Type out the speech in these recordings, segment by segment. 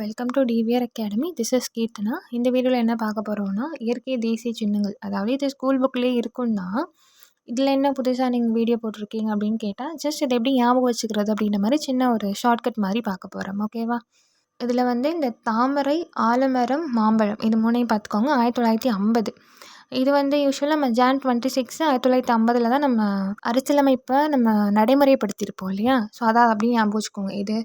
Welcome to TVR academy this is Keerthana இந்த வீடியோவில் என்ன பார்க்க போகிறோம்னா இயற்கை தேசிய சின்னங்கள். அதாவது இது ஸ்கூல் புக்லேயே இருக்கும் இதில் என்ன புதுசாக நீங்கள் வீடியோ போட்டிருக்கீங்க அப்படின்னு கேட்டால் ஜஸ்ட் இதை எப்படி ஞாபகம் வச்சுக்கிறது அப்படின்ற மாதிரி சின்ன ஒரு ஷார்ட்கட் மாதிரி பார்க்க போகிறோம் ஓகேவா இதில் வந்து இந்த தாமரை ஆலமரம் மாம்பழம் இது மூணையும் பார்த்துக்கோங்க. ஆயிரத்தி தொள்ளாயிரத்தி ஐம்பது. இது வந்து யூஸ்வலாக நம்ம ஜான் டுவெண்ட்டி சிக்ஸ் ஆயிரத்தி தொள்ளாயிரத்தி ஐம்பதில் தான் நம்ம அரசியலமைப்பை நம்ம நடைமுறைப்படுத்தியிருப்போம் இல்லையா? ஸோ அதான் அப்படியே ஞாபகம் வச்சுக்கோங்க. இது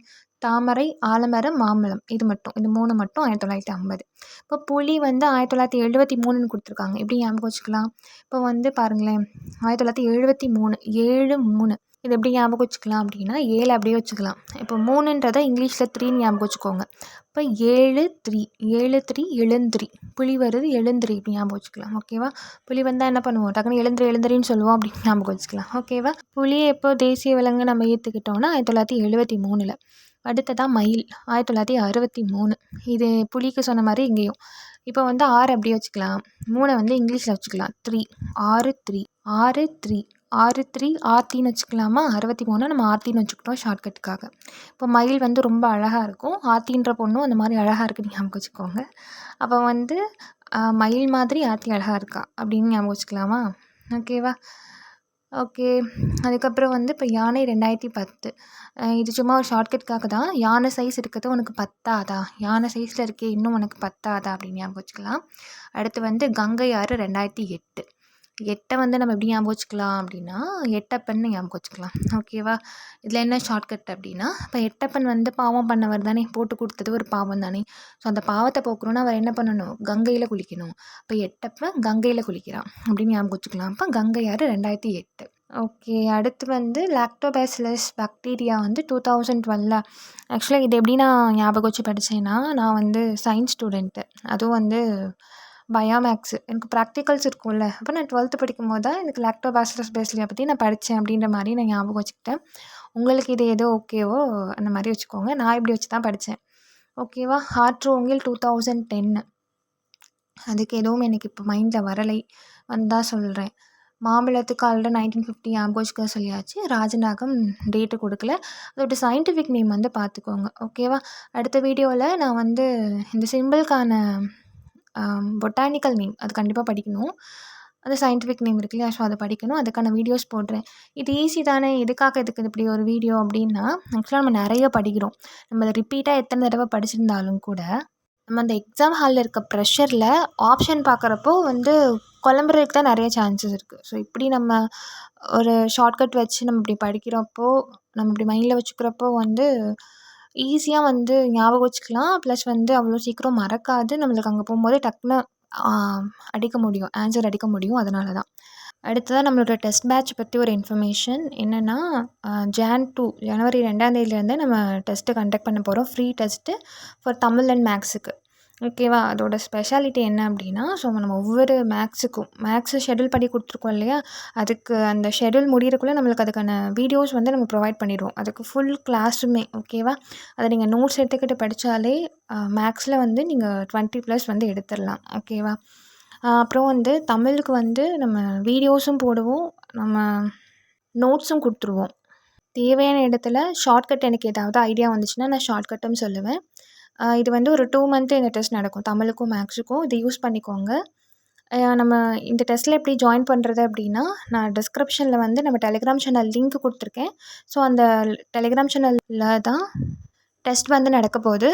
தாமரை ஆலமரம் மாம்பழம். இது மட்டும். இது மூணு மட்டும் ஆயிரத்தி தொள்ளாயிரத்தி ஐம்பது. இப்போ புலி வந்து ஆயிரத்தி தொள்ளாயிரத்தி எழுபத்தி மூணுன்னு கொடுத்துருக்காங்க. எப்படி ஞாபகம் வச்சுக்கலாம்? இப்போ வந்து பாருங்களேன். ஆயிரத்தி தொள்ளாயிரத்தி எழுபத்தி மூணு. ஏழு மூணு. இது எப்படி ஞாபகம் வச்சுக்கலாம் அப்படின்னா ஏழு அப்படியே வச்சுக்கலாம். இப்போ மூணுன்றதை இங்கிலீஷில் த்ரீன்னு ஞாபகம் வச்சுக்கோங்க. இப்போ ஏழு த்ரீ ஏழு த்ரீ எழுந்திரி. புலி வருது எழுந்திரி. இப்படி ஞாபகம் வச்சுக்கலாம். ஓகேவா புலி வந்தால் என்ன பண்ணுவோம்? டக்குனு எழுந்திரி எழுந்திரின்னு சொல்லுவோம். அப்படின்னு ஞாபகம் வச்சுக்கலாம். ஓகேவா புலியை எப்போ தேசிய விலங்கு நம்ம ஏற்றுக்கிட்டோம்னா ஆயிரத்தி தொள்ளாயிரத்தி எழுபத்தி மூணில் அடுத்ததாக மயில் ஆயிரத்தி தொள்ளாயிரத்தி அறுபத்தி மூணு. இது புலிக்கு சொன்ன மாதிரி இங்கேயும். இப்போ வந்து ஆறு அப்படியே வச்சுக்கலாம். மூணை வந்து இங்கிலீஷில் வச்சுக்கலாம். த்ரீ ஆறு த்ரீ ஆறு த்ரீ ஆறு த்ரீ ஆர்த்தின்னு வச்சுக்கலாமா? அறுபத்தி மூணு நம்ம ஆர்த்தின்னு வச்சுக்கிட்டோம் ஷார்ட்கட்டுக்காக இப்போ மயில் வந்து ரொம்ப அழகாக இருக்கும். ஆர்த்தின்ற பொண்ணும் அந்த மாதிரி அழகாக இருக்குன்னு ஞாபகம் வச்சுக்கோங்க. அப்போ வந்து மயில் மாதிரி ஆர்த்தி அழகாக இருக்கா அப்படின்னு ஞாபகம் வச்சுக்கலாமா? ஓகேவா ஓகே. அதுக்கப்புறம் வந்து இப்போ யானை ரெண்டாயிரத்தி பத்து. இது சும்மா ஒரு ஷார்ட்கட்காக தான். யானை சைஸ் இருக்கிறது உனக்கு பத்தாதா? யானை சைஸில் இருக்கே இன்னும் உனக்கு பத்தாதா? அப்படின்னு ஞாபகம் வச்சுக்கலாம். அடுத்து வந்து கங்கை ஆறு ரெண்டாயிரத்தி எட்டு. எட்டை வந்து நம்ம எப்படி ஞாபகம் வச்சுக்கலாம் அப்படின்னா எட்டப்பன் ஞாபகம் வச்சுக்கலாம். ஓகேவா இதில் என்ன ஷார்ட்கட் அப்படின்னா இப்போ எட்டப்பன் வந்து பாவம் பண்ணவர் தானே? போட்டு கொடுத்தது ஒரு பாவம் தானே? ஸோ அந்த பாவத்தை போக்கணும்னா அவர் என்ன பண்ணணும்? கங்கையில் குளிக்கணும். இப்போ எட்டப்பன் கங்கையில் குளிக்கிறான் அப்படின்னு ஞாபகம் வச்சுக்கலாம். அப்போ கங்கை ஆறு ரெண்டாயிரத்தி எட்டு. ஓகே அடுத்து வந்து லாக்டோபேசிலஸ் பாக்டீரியா வந்து டூ தௌசண்ட் டுவெலில் ஆக்சுவலாக இது எப்படி நான் ஞாபகம் வச்சு படித்தேன்னா நான் வந்து சயின்ஸ் ஸ்டூடெண்ட்டு அதுவும் வந்து பயோமேக்ஸு எனக்கு ப்ராக்டிகல்ஸ் இருக்கும்ல. அப்போ நான் டுவெல்த்து படிக்கும் போது தான் எனக்கு லாக்டோபாசிலஸ் பேசிலியா பற்றி நான் படித்தேன் அப்படின்ற மாதிரி நான் ஞாபகம் வச்சுக்கிட்டேன். உங்களுக்கு இது எதோ ஓகேவோ அந்த மாதிரி வச்சுக்கோங்க. நான் இப்படி வச்சு தான் படித்தேன் ஓகேவா ஆற்றோங்கில் டூ தௌசண்ட் டென்னு அதுக்கு எதுவும் எனக்கு இப்போ மைண்டில் வரலை. வந்தால் சொல்கிறேன் மாம்பழத்துக்கு ஆல்ரெடி நைன்டீன் ஃபிஃப்டி ஞாபகம் சொல்லியாச்சு. ராஜநாகம் டேட்டு கொடுக்கல. அதோட சயின்டிஃபிக் நேம் வந்து பார்த்துக்கோங்க ஓகேவா அடுத்த வீடியோவில் நான் வந்து இந்த சிம்பிளுக்கான பொட்டானிக்கல் நேம் அது கண்டிப்பாக படிக்கணும். அது சயின்டிஃபிக் நேம் இருக்கு இல்லையா ஸோ அதை படிக்கணும். அதுக்கான வீடியோஸ் போடுறேன். இது ஈஸி தானே? எதுக்காக இதுக்கு இப்படி ஒரு வீடியோ அப்படின்னா ஆக்சுவலாக நம்ம நிறைய படிக்கிறோம். நம்ம அதை ரிப்பீட்டாக எத்தனை தடவை படிச்சிருந்தாலும் கூட நம்ம அந்த எக்ஸாம் ஹாலில் இருக்க ப்ரெஷரில் ஆப்ஷன் பார்க்குறப்போ வந்து குழம்புறதுக்கு தான் நிறைய சான்சஸ் இருக்குது ஸோ இப்படி நம்ம ஒரு ஷார்ட்கட் வச்சு நம்ம இப்படி படிக்கிறப்போ நம்ம இப்படி மைண்டில் வச்சுக்கிறப்போ வந்து ஈஸியாக வந்து ஞாபகம் வச்சுக்கலாம். ப்ளஸ் வந்து அவ்வளோ சீக்கிரம் மறக்காது. நம்மளுக்கு அங்கே போகும்போது டக்குன்னு அடிக்க முடியும். ஆன்சர் அடிக்க முடியும். அதனால தான் அடுத்ததாக நம்மளோட டெஸ்ட் பேட்ச் பற்றி ஒரு இன்ஃபர்மேஷன் என்னென்னா ஜான் டூ ஜனவரி ரெண்டாந்தேதியிலேருந்து நம்ம டெஸ்ட்டு கண்டக்ட் பண்ண போகிறோம் free test for Tamil and மேக்ஸுக்கு ஓகேவா? அதோட ஸ்பெஷாலிட்டி என்ன அப்படின்னா ஸோ நம்ம ஒவ்வொரு மேக்ஸுக்கும் மேக்ஸு ஷெடியூல் பண்ணி கொடுத்துருக்கோம் இல்லையா? அதுக்கு அந்த ஷெடியூல் முடிகிறக்குள்ளே நம்மளுக்கு அதுக்கான வீடியோஸ் வந்து நம்ம ப்ரொவைட் பண்ணிடுவோம். அதுக்கு ஃபுல் கிளாஸுமே ஓகேவா? அதை நீங்கள் நோட்ஸ் எடுத்துக்கிட்டு படித்தாலே மேக்ஸில் வந்து நீங்கள் டுவெண்ட்டி ப்ளஸ் வந்து எடுத்துடலாம் ஓகேவா? அப்புறம் வந்து தமிழுக்கு வந்து நம்ம வீடியோஸும் போடுவோம் நம்ம நோட்ஸும் கொடுத்துருவோம். தேவையான இடத்துல ஷார்ட்கட் எனக்கு ஏதாவது ஐடியா வந்துச்சுன்னா நான் ஷார்ட்கட்டும் சொல்லுவேன். இது வந்து ஒரு டூ மந்த்து இந்த டெஸ்ட் நடக்கும். தமிழுக்கும் மேக்ஸுக்கும் இதை யூஸ் பண்ணிக்கோங்க. நம்ம இந்த டெஸ்ட்டில் எப்படி ஜாயின் பண்ணுறது அப்படின்னா நான் டிஸ்கிரிப்ஷனில் வந்து நம்ம டெலிகிராம் சேனல் லிங்க் கொடுத்துருக்கேன். ஸோ அந்த டெலிகிராம் சேனலில் தான் டெஸ்ட் வந்து நடக்க போகுது.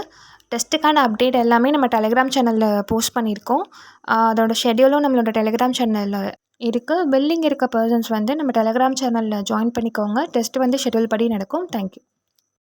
டெஸ்ட்டுக்கான அப்டேட் எல்லாமே நம்ம டெலிகிராம் சேனலில் போஸ்ட் பண்ணியிருக்கோம். அதோட ஷெடியூலும் நம்மளோட டெலிகிராம் சேனலில் இருக்குது பில்லிங் இருக்க பர்சன்ஸ் வந்து நம்ம டெலிகிராம் சேனலில் ஜாயின் பண்ணிக்கோங்க. டெஸ்ட் வந்து ஷெடியூல் படி நடக்கும். தேங்க்யூ